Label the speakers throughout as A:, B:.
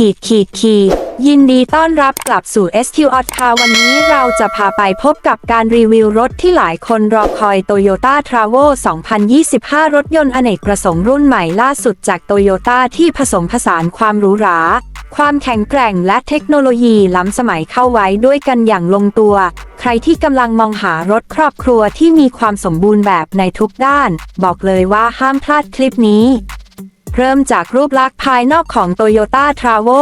A: ขีดขีดขีดยินดีต้อนรับกลับสู่ SQ o t c a r วันนี้เราจะพาไปพบกับการรีวิวรถที่หลายคนรอคอย Toyota t r a v o 2025 รถยนต์อเนกประสงค์รุ่นใหม่ล่าสุดจาก Toyota ที่ผสมผสานความหรูหรา ความแข็งแกร่งและเทคโนโลยีล้ำสมัยเข้าไว้ด้วยกันอย่างลงตัว ใครที่กำลังมองหารถครอบครัวที่มีความสมบูรณ์แบบในทุกด้าน บอกเลยว่าห้ามพลาดคลิปนี้ เริ่มจากรูปลักษณ์ภายนอกของ Toyota t r a v o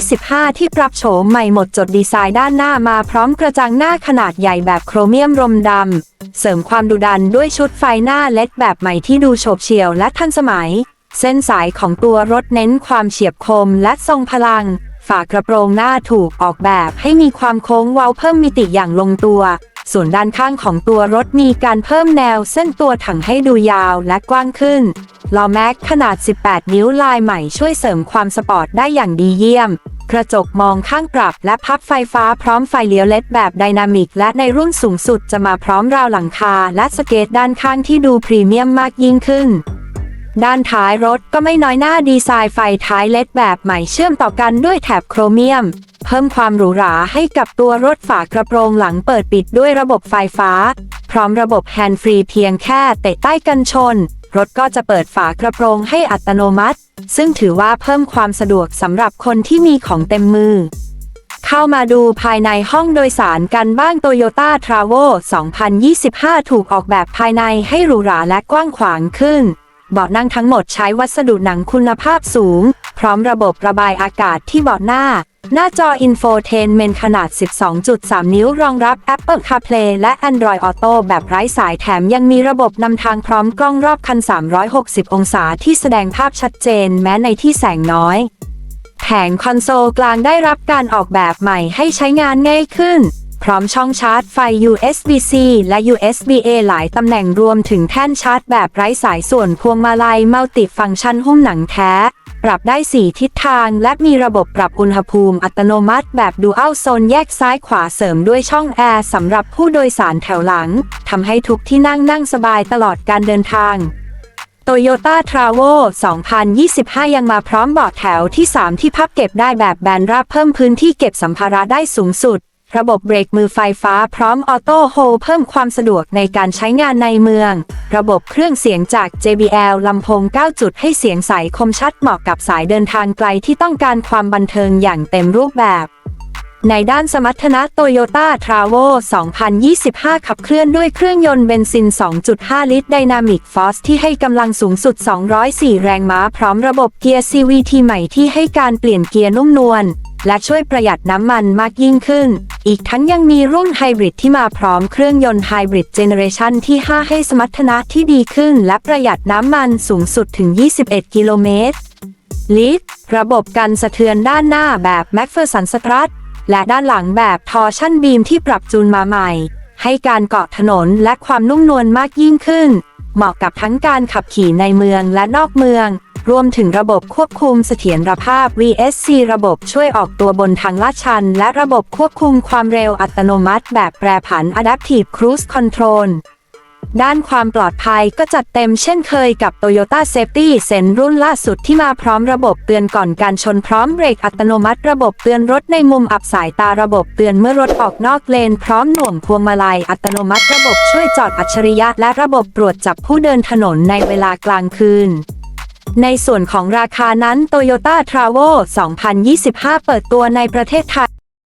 A: 2025 ที่ปรับโฉมใหม่หมดจดดีไซน์ด้านหน้ามาพร้อมกระจังหน้าขนาดใหญ่แบบโครเมียมรมดำ เสริมความดุดันด้วยชุดไฟหน้าเล็ดแบบใหม่ที่ดูโฉบเฉี่ยวและทันสมัย เส้นสายของตัวรถเน้นความเฉียบคมและทรงพลัง ฝากระโปรงหน้าถูกออกแบบให้มีความโค้งเว้าเพิ่มมิติอย่างลงตัว ส่วนด้านข้างของตัวรถมีการเพิ่มแนวเส้นตัวถังให้ดูยาวและกว้างขึ้น ล้อแม็กขนาด 18 นิ้วลายใหม่ช่วยเสริมความสปอร์ตได้อย่างดีเยี่ยม กระจกมองข้างปรับและพับไฟฟ้าพร้อมไฟเลี้ยวเลดแบบไดนามิก และในรุ่นสูงสุดจะมาพร้อมราวหลังคาและสเกตด้านข้างที่ดูพรีเมียมมากยิ่งขึ้น ด้านท้ายรถก็ไม่น้อยหน้าดีไซน์ไฟท้ายเลดแบบใหม่เชื่อมต่อกันด้วยแถบโครเมียม เพิ่มความหรูหราให้กับตัวรถฝากระโปรงหลังเปิดปิดด้วยระบบไฟฟ้า พร้อมระบบแฮนด์ฟรีเพียงแค่เตะใต้กันชน รถก็จะเปิดฝากระโปรงให้อัตโนมัติ ซึ่งถือว่าเพิ่มความสะดวกสำหรับคนที่มีของเต็มมือ เข้ามาดูภายในห้องโดยสารกันบ้าง Toyota t r a v o 2025 ถูกออกแบบภายในให้หรูหราและกว้างขวางขึ้น เบาะนั่งทั้งหมดใช้วัสดุหนังคุณภาพสูง พร้อมระบบระบายอากาศที่เบาะหน้า หน้าจอ Infotainment ขนาด 12.3 นิ้วรองรับ Apple CarPlay และ Android Auto แบบไร้สายแถมยังมีระบบนำทางพร้อมกล้องรอบคัน 360 องศาที่แสดงภาพชัดเจนแม้ในที่แสงน้อย แผงคอนโซลกลางได้รับการออกแบบใหม่ให้ใช้งานง่ายขึ้น พร้อมช่องชาร์จไฟ USB-C และ USB-A หลายตำแหน่งรวมถึงแท่นชาร์จแบบไร้สายส่วนพวงมาลัยมัลติฟังก์ชันหุ้มหนังแท้ ปรับได้ 4 ทิศทาง และมีระบบปรับอุณหภูมิอัตโนมัติแบบดูอัลโซนแยกซ้ายขวาเสริมด้วยช่องแอร์สำหรับผู้โดยสารแถวหลังทำให้ทุกที่นั่งนั่งสบายตลอดการเดินทาง Toyota t r a v o 2025 ยังมาพร้อมเบาะแถวที่ 3 ที่พับเก็บได้แบบแบนราบเพิ่มพื้นที่เก็บสัมภาระได้สูงสุด ระบบเบรกมือไฟฟ้าพร้อมออโต้โฮเพิ่มความสะดวกในการใช้งานในเมือง ระบบเครื่องเสียงจาก JBL ลำโพง 9 จุดให้เสียงใสคมชัดเหมาะกับสายเดินทางไกลที่ต้องการความบันเทิงอย่างเต็มรูปแบบ ในด้านสมรรถนะ Toyota t r a v o 2025 ขับเคลื่อนด้วยเครื่องยนต์เบนซิน 2.5 ลิตร Dynamic Force ที่ให้กำลังสูงสุด 204 แรงม้า พร้อมระบบเกียร์ CVT ใหม่ที่ให้การเปลี่ยนเกียร์นุ่มนวล และช่วยประหยัดน้ำมันมากยิ่งขึ้น อีกทั้งยังมีรุ่นไฮบริดที่มาพร้อมเครื่องยนต์ไฮบริดเจเนเรชันที่ 5 ให้สมรรถนะที่ดีขึ้น และประหยัดน้ำมันสูงสุดถึง 21 กิโลเมตร ลิฟรระบบกันสะเทือนด้านหน้าแบบ m c p h e r s o n Strut และด้านหลังแบบทอชั่นบีมที่ปรับจูนมาใหม่ ให้การเกาะถนนและความนุ่มนวลมากยิ่งขึ้น เหมาะกับทั้งการขับขี่ในเมืองและนอกเมือง รวมถึงระบบควบคุมเสถียรภาพ VSC ระบบช่วยออกตัวบนทางลาดชัน และระบบควบคุมความเร็วอัตโนมัติ แบบแปรผัน Adaptive Cruise Control ด้านความปลอดภัยก็จัดเต็มเช่นเคยกับ Toyota Safety Sense รุ่นล่าสุดที่มาพร้อมระบบเตือนก่อนการชนพร้อมเบรกอัตโนมัติ ระบบเตือนรถในมุมอับสายตาระบบเตือนเมื่อรถออกนอกเลน พร้อมหน่วงพวงมาลัยอัตโนมัติ ระบบช่วยจอดอัจฉริยะและระบบตรวจจับผู้เดินถนนในเวลากลางคืน ในส่วนของราคานั้น Toyota t r a v o 2025 เปิดตัวในประเทศไทย